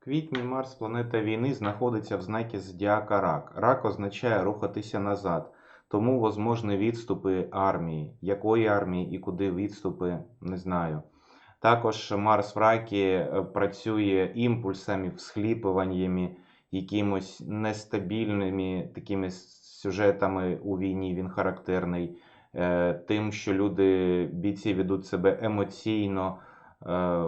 Квітні Марс, планета війни, знаходиться в знакі зодіака Рак. Рак означає рухатися назад, тому возможні відступи армії. Якої армії і куди відступи, не знаю. Також Марс в ракі працює імпульсами, всхліпуваннями, якимось нестабільними такими сюжетами у війні. Він характерний. Е, Тим, що люди, бійці ведуть себе емоційно. Е,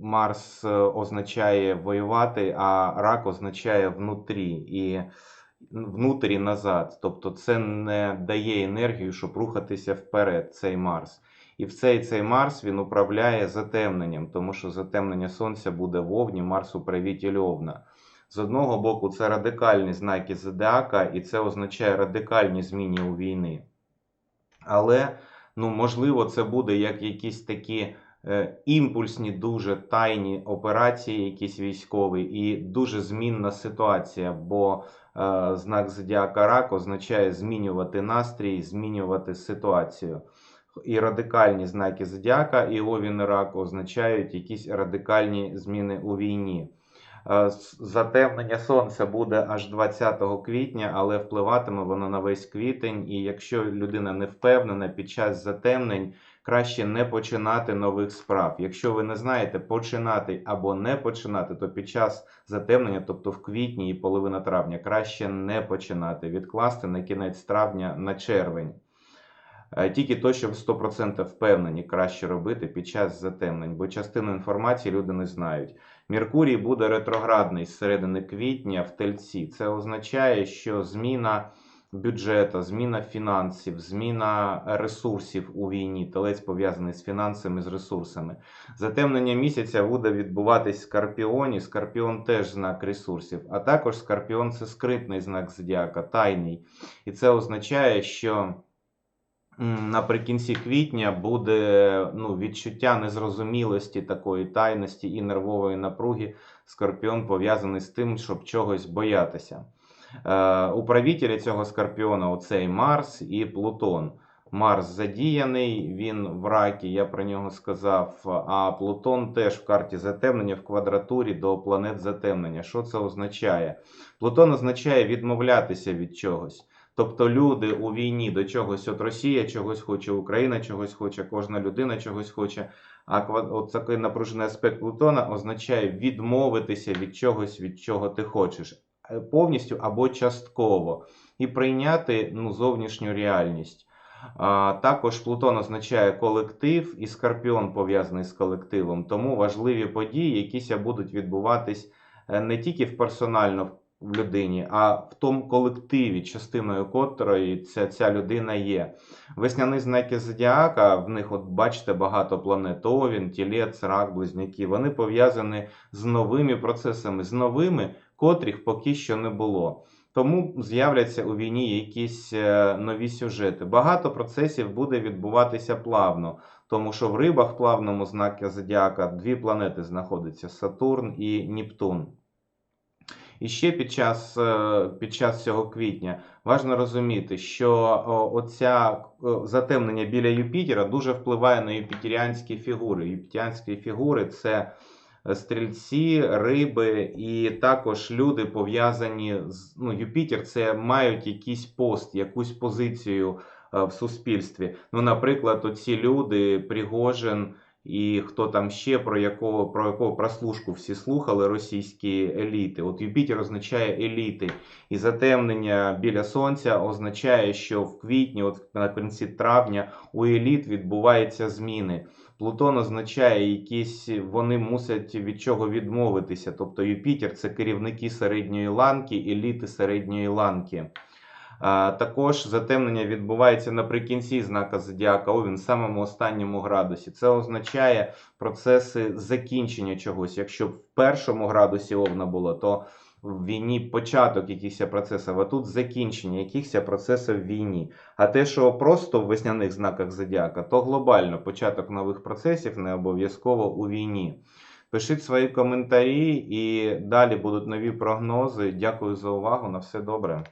Марс е, означає воювати, а рак означає внутрі і внутрі назад. Тобто це не дає енергію, щоб рухатися вперед, цей Марс. І в цей цей Марс він управляє затемненням, тому що затемнення Сонця буде в Овні, Марс управитель Овна. З одного боку, це радикальні знаки зодіака, і це означає радикальні зміни у війни. Але, ну, можливо, це буде як якісь такі імпульсні, дуже тайні операції, якісь військові, і дуже змінна ситуація, бо е, знак зодіака рак означає змінювати настрій, змінювати ситуацію. І радикальні знаки зодіака, і овін і рак означають якісь радикальні зміни у війні. Е, Затемнення сонця буде аж 20 квітня, але впливатиме воно на весь квітень. І якщо людина не впевнена під час затемнень, краще не починати нових справ. Якщо ви не знаєте починати або не починати, то під час затемнення, тобто в квітні і половина травня, краще не починати, відкласти на кінець травня на червень. Е, Тільки то, що ви 100% впевнені, краще робити під час затемнень, бо частину інформації люди не знають. Меркурій буде ретроградний з середини квітня в тельці. Це означає, що зміна бюджету, зміна фінансів, зміна ресурсів у війні, телець пов'язаний з фінансами, з ресурсами. Затемнення місяця буде відбуватись в Скорпіоні. Скорпіон теж знак ресурсів, а також Скорпіон це скритний знак зодіака, тайний. І це означає, що наприкінці квітня буде ну, відчуття незрозумілості, такої тайності і нервової напруги. Скорпіон пов'язаний з тим, щоб чогось боятися. Е, управителі цього скорпіона оцей Марс і Плутон. Марс задіяний, він в ракі, я про нього сказав. А Плутон теж в карті затемнення в квадратурі до планет затемнення. Що це означає? Плутон означає відмовлятися від чогось. Тобто люди у війні до чогось, от Росія чогось хоче, Україна чогось хоче, кожна людина чогось хоче. А от такий напружений аспект Плутона означає відмовитися від чогось, від чого ти хочеш, повністю або частково, і прийняти ну, зовнішню реальність. А, також Плутон означає колектив, і Скорпіон пов'язаний з колективом. Тому важливі події, якісь будуть відбуватись е, не тільки в персонально в людині, а в тому колективі, частиною котрої ця, ця людина є. Весняні знаки зодіака, в них, от бачите, багато планет Овін, Тілець, Рак, Близнюки. Вони пов'язані з новими процесами, з новими, котрих поки що не було. Тому з'являться у війні якісь е, нові сюжети. Багато процесів буде відбуватися плавно, тому що в рибах плавному знаку зодіака дві планети знаходяться: Сатурн і Нептун. І ще під час, е, під час цього квітня важливо розуміти, що оця затемнення біля Юпітера дуже впливає на юпітеріанські фігури. Юпітеріанські фігури це стрільці, риби і також люди пов'язані з ну, Юпітер це мають якийсь пост, якусь позицію е, в суспільстві. Ну, наприклад, оці люди, Пригожин і хто там ще про якого про якого прослушку всі слухали російські еліти. От Юпітер означає еліти, і затемнення біля сонця означає, що в квітні, от наприкінці травня, у еліт відбуваються зміни. Плутон означає якісь, вони мусять від чого відмовитися. Тобто Юпітер це керівники середньої ланки, еліти середньої ланки. А, також затемнення відбувається наприкінці знака зодіака Овін, в самому останньому градусі. Це означає процеси закінчення чогось. Якщо в першому градусі Овна було, то в війні початок якихось процесів, а тут закінчення якихось процесів в війні. А те, що просто в весняних знаках зодіака, то глобально початок нових процесів не обов'язково у війні. Пишіть свої коментарі і далі будуть нові прогнози. Дякую за увагу. На все добре.